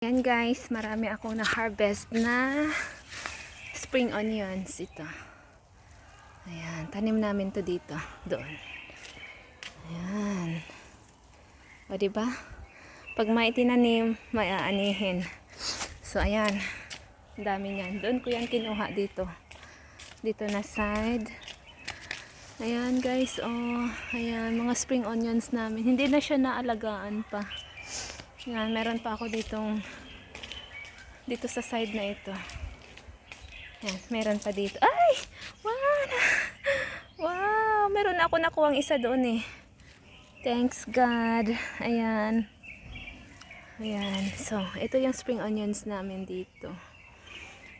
Yan guys, marami akong na-harvest na spring onions ito. Ayan, tanim namin to dito, doon. Ayan. O diba? Pag may tinanim, may aanihin. So ayan, dami niyan. Doon ko yan kinuha dito. Dito na side. Ayan guys, oh, ayan, mga spring onions namin. Hindi na siya naalagaan pa. Yan, meron pa ako ditong dito sa side na ito. Yan, meron pa dito. Ay! Wow! Wow! Meron ako nakuwang isa doon eh. Thanks God. Ayan. Ayan. So, ito yung spring onions namin dito.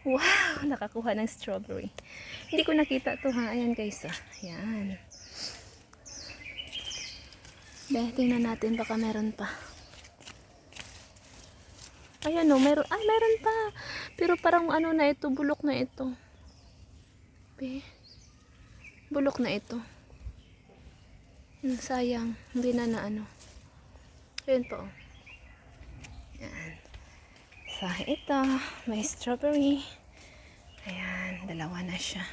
Wow! Nakakuha ng strawberry. Hindi ko nakita to ha. Ayan guys. Ah. Ayan. Dahil tingnan natin baka meron pa. Ayan o, meron, ay meron pa. Pero parang ano na ito, bulok na ito. Be, bulok na ito. Hmm, sayang, hindi na na ano. Ayan po. Ayan. So, ito, may strawberry. Ayan, dalawa na siya.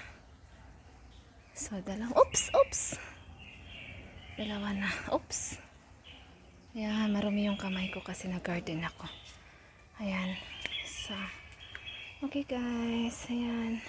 So, dalawa. Oops, oops. Dalawa na. Oops. Ayan, marumi yung kamay ko kasi nag-garden ako. Ayan. So, okay guys. Ayan.